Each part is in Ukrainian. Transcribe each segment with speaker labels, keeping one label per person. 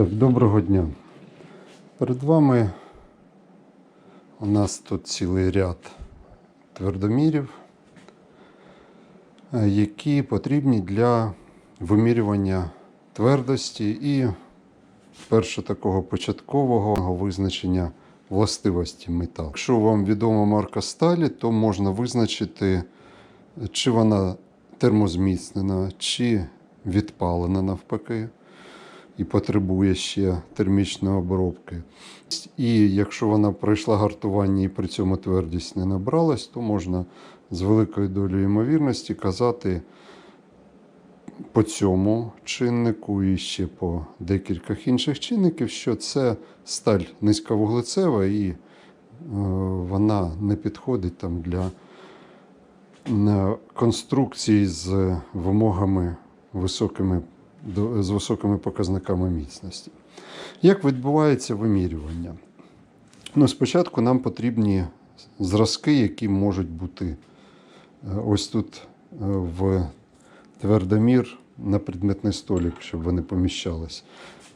Speaker 1: Так, доброго дня. Перед вами у нас тут цілий ряд твердомірів, е, які потрібні для вимірювання твердості і перше такого початкового визначення властивості металу. Якщо вам відома марка сталі, то можна визначити, чи вона термозміцнена, чи відпалена навпаки і потребує ще термічної обробки. І якщо вона пройшла гартування і при цьому твердість не набралась, то можна з великою долею ймовірності казати по цьому чиннику і ще по декількох інших чинників, що це сталь низьковуглецева і е, вона не підходить там для конструкцій з вимогами високими з високими показниками міцності. Як відбувається вимірювання? Ну, спочатку нам потрібні зразки, які можуть бути е, ось тут е, в твердомір на предметний столик, щоб вони поміщались.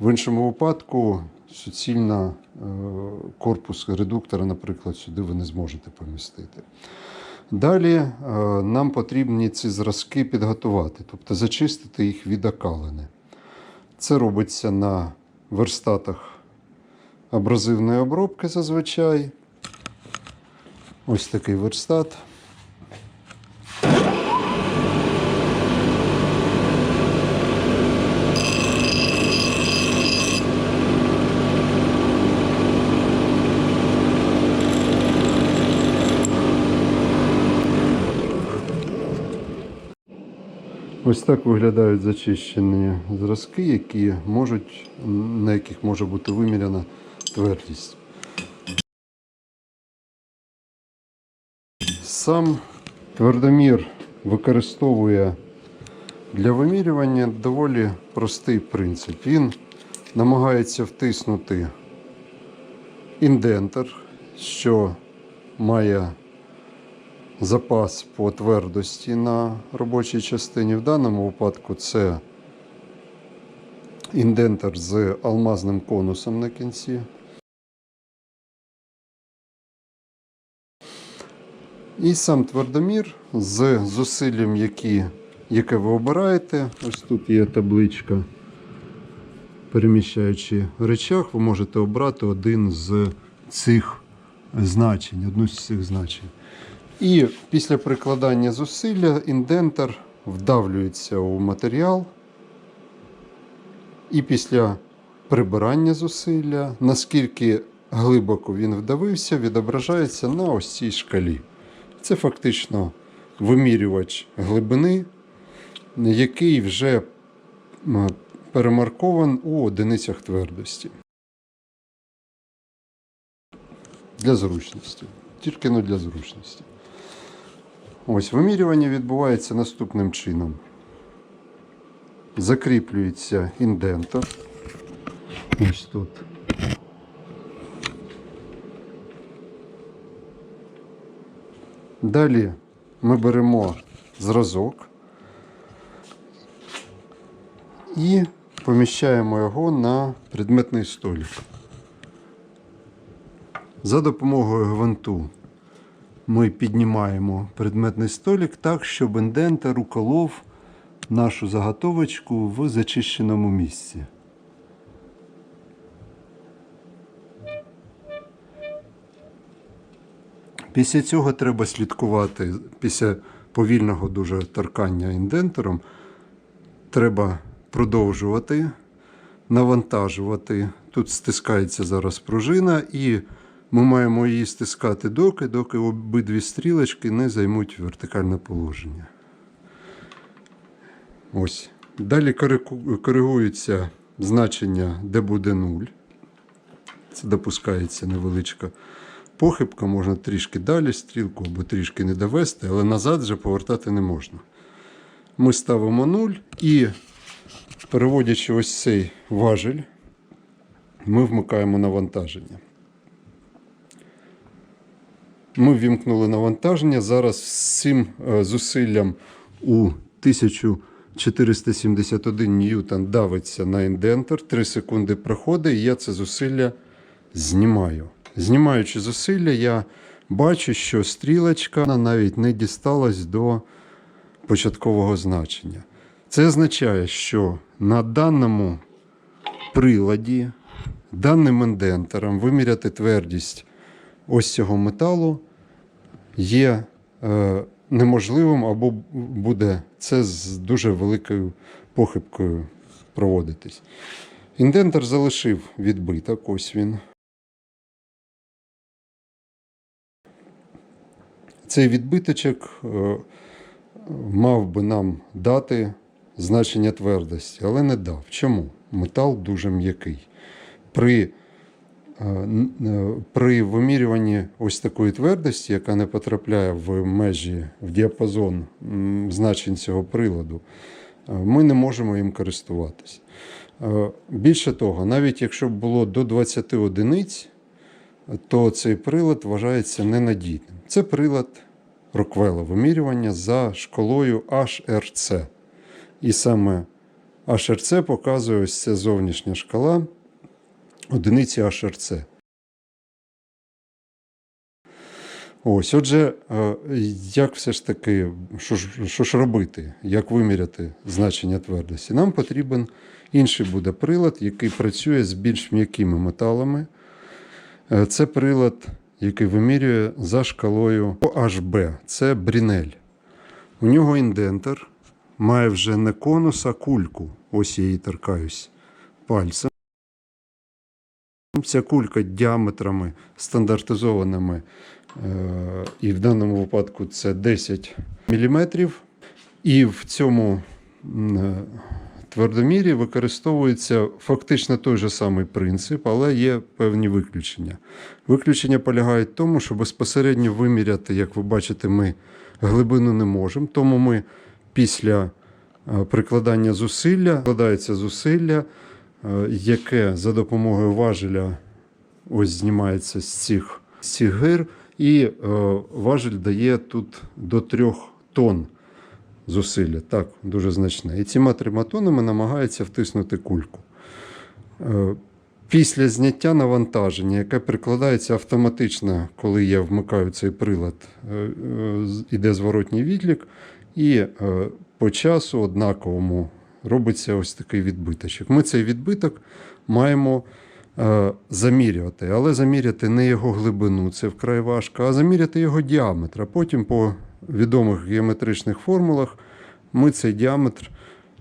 Speaker 1: В іншому випадку суцільна е, корпус редуктора, наприклад, сюди ви не зможете помістити. Далі е, нам потрібні ці зразки підготувати, тобто зачистити їх від окалини. Це робиться на верстатах абразивної обробки зазвичай. Ось такий верстат. Ось так виглядають зачищені зразки, які можуть, на яких може бути виміряна твердість. Сам твердомір використовує для вимірювання доволі простий принцип. Він намагається втиснути індентер, що має запас по твердості на робочій частині. В даному випадку це індентер з алмазним конусом на кінці. І сам твердомір з зусиллям, які, яке ви обираєте. Ось тут є табличка. Переміщаючи речах, ви можете обрати один з цих значень, одну з цих значень. І після прикладання зусилля індентер вдавлюється у матеріал. І після прибирання зусилля, наскільки глибоко він вдавився, відображається на ось цій шкалі. Це фактично вимірювач глибини, який вже перемаркован у одиницях твердості. Для зручності. Тільки не для зручності. Ось вимірювання відбувається наступним чином. Закріплюється індентор. Ось тут. Далі ми беремо зразок і поміщаємо його на предметний столик. За допомогою гвинту ми піднімаємо предметний столик так, щоб індентер уколов нашу заготовочку в зачищеному місці. Після цього треба слідкувати після повільного дуже торкання індентером. Треба продовжувати навантажувати. Тут стискається зараз пружина, і ми маємо її стискати доки, доки обидві стрілочки не займуть вертикальне положення. Ось. Далі коригується значення, де буде 0. Це допускається невеличка похибка, можна трішки далі стрілку або трішки не довести, але назад вже повертати не можна. Ми ставимо 0 і, переводячи ось цей важель, ми вмикаємо навантаження. Ми ввімкнули навантаження. Зараз цим е, зусиллям у 1000 471 ньютон давиться на індентер, 3 секунди проходить, і я це зусилля знімаю. Знімаючи зусилля, я бачу, що стрілочка навіть не дісталась до початкового значення. Це означає, що на даному приладі, даним індентером виміряти твердість ось цього металу є е, неможливим або буде це з дуже великою похибкою проводитись. Індентер залишив відбиток, ось він. Цей відбиточок е, мав би нам дати значення твердості, але не дав. Чому? Метал дуже м'який. При, при вимірюванні ось такої твердості, яка не потрапляє в межі, в діапазон значень цього приладу, е, ми не можемо їм користуватись. Е, Більше того, навіть якщо б було до 20 одиниць, то цей прилад вважається ненадійним. Це прилад Роквелла вимірювання за шкалою HRC. І саме HRC показує ось ця зовнішня шкала одиниці HRC. Ось, отже, е, як все ж таки, що ж, що ж робити, як виміряти значення твердості? Нам потрібен інший буде прилад, який працює з більш м'якими металами. Е, Це прилад, який вимірює за шкалою HB. Це брінель. У нього індентер має вже не конус, а кульку. Ось я її торкаюсь пальцем. Ця кулька діаметрами стандартизованими, е, і в даному випадку це 10 мм. І в цьому е, твердомірі використовується фактично той же самий принцип, але є певні виключення. Виключення полягають в тому, що безпосередньо виміряти, як ви бачите, ми глибину не можемо. Тому ми після е, прикладання зусилля, складається зусилля, яке за допомогою важеля ось знімається з цих, з цих гир, і е, важель дає тут до трьох тонн зусилля. Так, дуже значне. І цими трьома тоннами намагається втиснути кульку. Е, Після зняття навантаження, яке прикладається автоматично, коли я вмикаю цей прилад, е, е, іде зворотній відлік, і е, по часу однаковому робиться ось такий відбиточок. Ми цей відбиток маємо е, замірювати, але заміряти не його глибину, це вкрай важко, а заміряти його діаметр. А потім по відомих геометричних формулах ми цей діаметр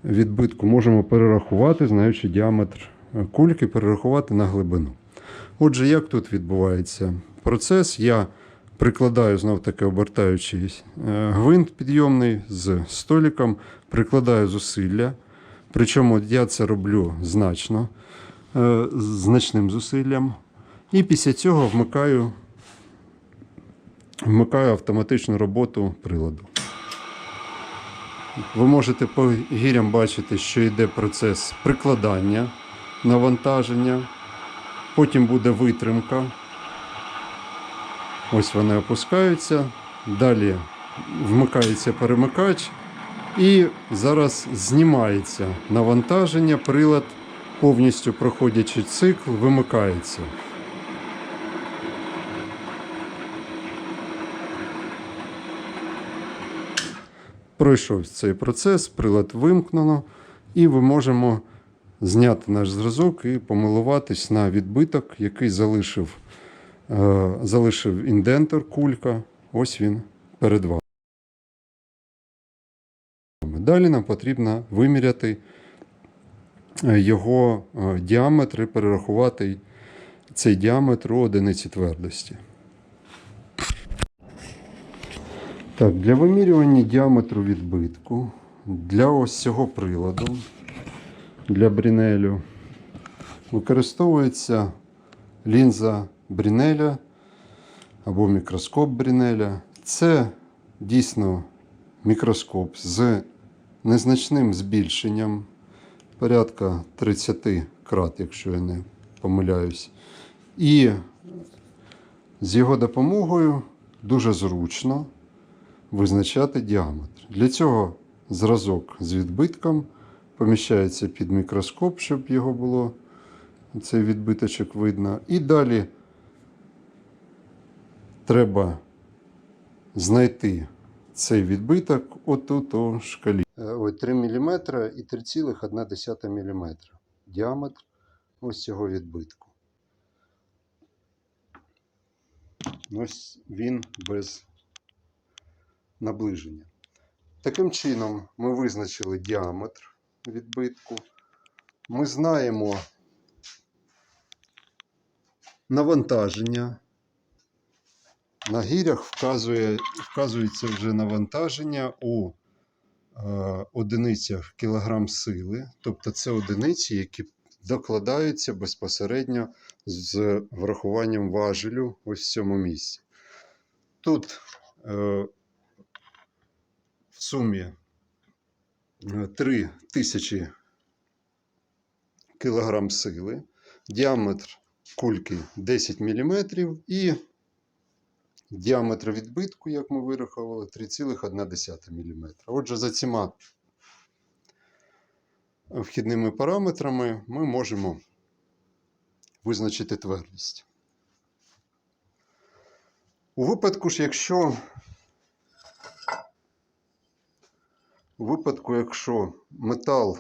Speaker 1: відбитку можемо перерахувати, знаючи діаметр е, кульки, перерахувати на глибину. Отже, як тут відбувається процес? Я прикладаю знов таки обертаючий е, гвинт підйомний з століком, прикладаю зусилля. Причому я це роблю значно, е, значним зусиллям. І після цього вмикаю, вмикаю автоматичну роботу приладу. Ви можете по гірям бачити, що йде процес прикладання навантаження, потім буде витримка. Ось вони опускаються. Далі вмикається перемикач, і зараз знімається навантаження, прилад, повністю проходячи цикл, вимикається. Пройшов цей процес, прилад вимкнено, і ми можемо зняти наш зразок і помилуватись на відбиток, який залишив, е, залишив індентер, кулька. Ось він перед вами. Далі нам потрібно виміряти е, його е, діаметр і перерахувати цей діаметр у одиниці твердості. Так, для вимірювання діаметру відбитку для ось цього приладу, для брінелю, використовується лінза брінеля або мікроскоп брінеля. Це дійсно мікроскоп з незначним збільшенням, порядка 30 крат, якщо я не помиляюсь. І з його допомогою дуже зручно визначати діаметр. Для цього зразок з відбитком, поміщається під мікроскоп, щоб його було цей відбиточок видно. І далі треба знайти цей відбиток отут у шкалі. Ой, 3 мм і 3,1 мм діаметр ось цього відбитку. Ось він без наближення. Таким чином, ми визначили діаметр відбитку. Ми знаємо навантаження. На гірях вказує, вказується вже навантаження у одиницях кілограм сили, тобто це одиниці, які докладаються безпосередньо з врахуванням важелю ось в цьому місці. Тут е, в сумі 3 тисячі кілограм сили, діаметр кульки 10 мм і діаметр відбитку, як ми вирахували, 3,1 мм. Отже, за цими вхідними параметрами ми можемо визначити твердість. У випадку ж, якщо у випадку, якщо метал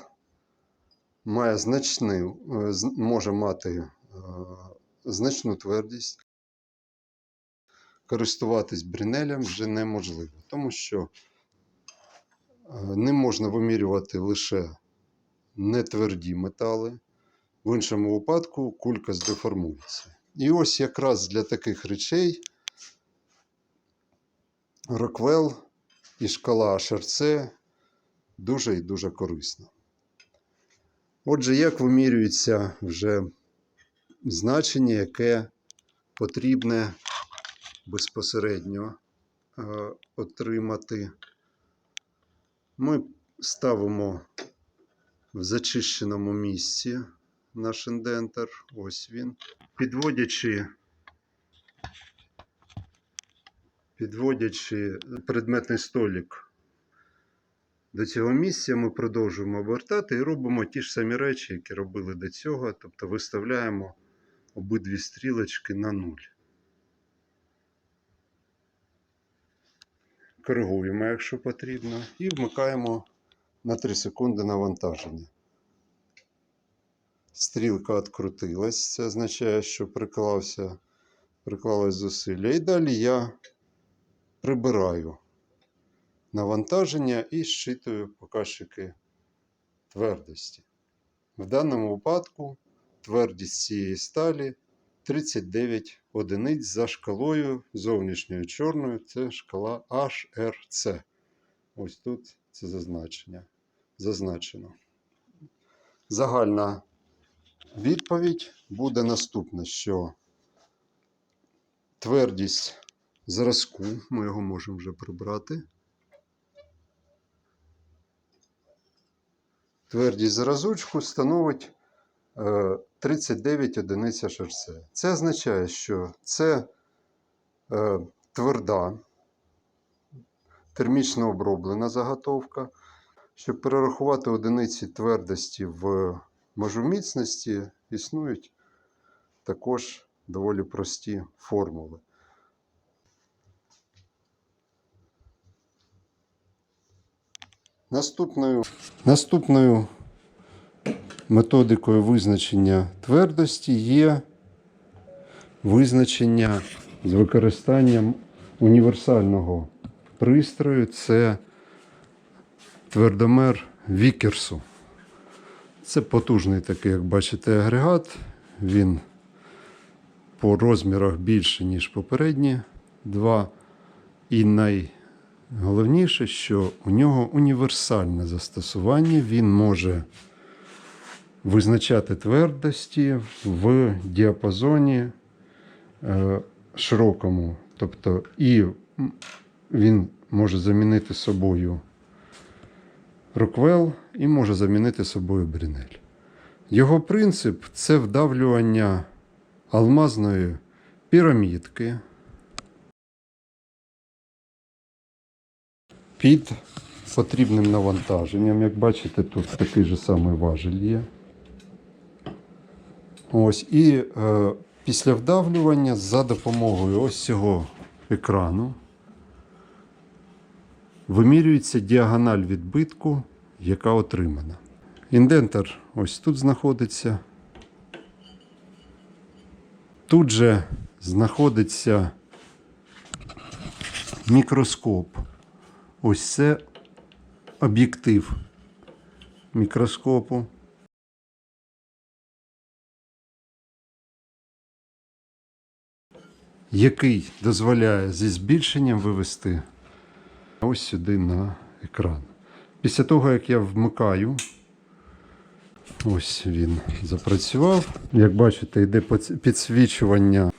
Speaker 1: має значний, е, може мати е, значну твердість, користуватись брінелем вже неможливо, тому що е, ним можна вимірювати лише нетверді метали. В іншому випадку кулька здеформується. І ось якраз для таких речей Роквел і шкала HRC дуже і дуже корисна. Отже, як вимірюється вже значення, яке потрібне безпосередньо е, отримати. Ми ставимо в зачищеному місці наш індентер. Ось він. Підводячи, підводячи предметний столик до цього місця, ми продовжуємо обертати і робимо ті ж самі речі, які робили до цього. Тобто виставляємо обидві стрілочки на нуль. Коригуємо, якщо потрібно, і вмикаємо на 3 секунди навантаження. Стрілка відкрутилась, це означає, що приклався, приклалось зусилля. І далі я прибираю навантаження і щитую показчики твердості. В даному випадку твердість цієї сталі 39 одиниць за шкалою зовнішньою чорною. Це шкала HRC. Ось тут це зазначення. зазначено. Загальна відповідь буде наступна, що твердість зразку, ми його можемо вже прибрати. Твердість зразочку становить е, 39 одиниць HRC. Це означає, що це е, тверда, термічно оброблена заготовка. Щоб перерахувати одиниці твердості в межу міцності, існують також доволі прості формули. Наступною, наступною методикою визначення твердості є визначення з використанням універсального пристрою. Це твердомер Вікерсу. Це потужний такий, як бачите, агрегат. Він по розмірах більше, ніж попередні два. І найголовніше, що у нього універсальне застосування. Він може визначати твердості в діапазоні е, широкому. Тобто, і він може замінити собою Роквел і може замінити собою Брінель. Його принцип це вдавлювання алмазної пірамідки під потрібним навантаженням. Як бачите, тут такий же самий важель є. Ось, і е, після вдавлювання за допомогою ось цього екрану вимірюється діагональ відбитку, яка отримана. Індентер ось тут знаходиться. Тут же знаходиться мікроскоп. Ось це об'єктив мікроскопу. Який дозволяє зі збільшенням вивести ось сюди на екран. Після того, як я вмикаю, ось він запрацював. Як бачите, йде підсвічування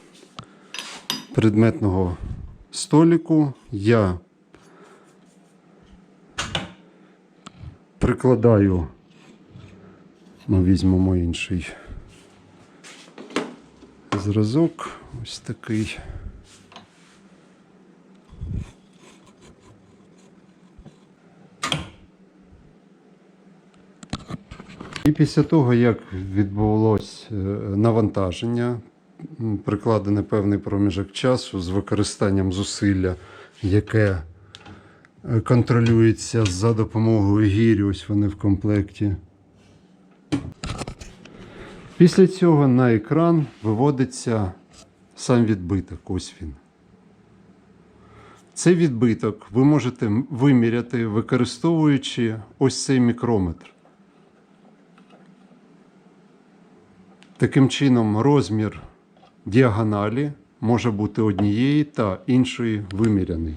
Speaker 1: предметного століку. Я прикладаю, ми візьмемо інший зразок, ось такий. І після того, як відбулось е, навантаження, прикладений певний проміжок часу з використанням зусилля, яке е, контролюється за допомогою гірі, ось вони в комплекті. Після цього на екран виводиться сам відбиток. Ось він. Цей відбиток ви можете виміряти, використовуючи ось цей мікрометр. Таким чином, розмір діагоналі може бути однієї та іншої виміряний.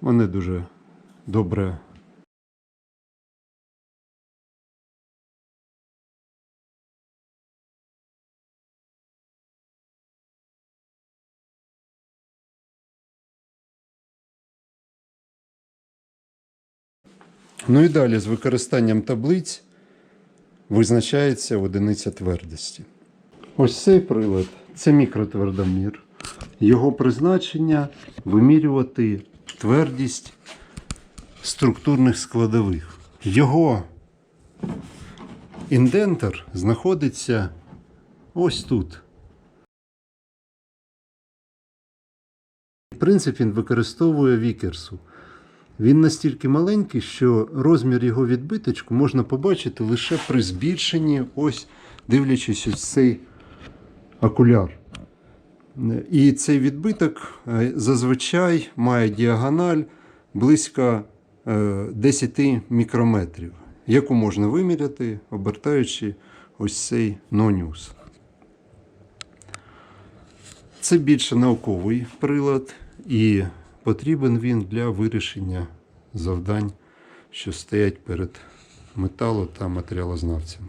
Speaker 1: Вони дуже добре Ну і далі з використанням таблиць визначається одиниця твердості. Ось цей прилад це мікротвердомір. Його призначення вимірювати твердість структурних складових. Його індентер знаходиться ось тут. Принцип він використовує вікерсу. Він настільки маленький, що розмір його відбиточку можна побачити лише при збільшенні, ось дивлячись ось цей окуляр. І цей відбиток е, зазвичай має діагональ близько е, 10 мікрометрів, яку можна виміряти, обертаючи ось цей нонюс. Це більше науковий прилад, і потрібен він для вирішення завдань, що стоять перед метало та матеріалознавцями.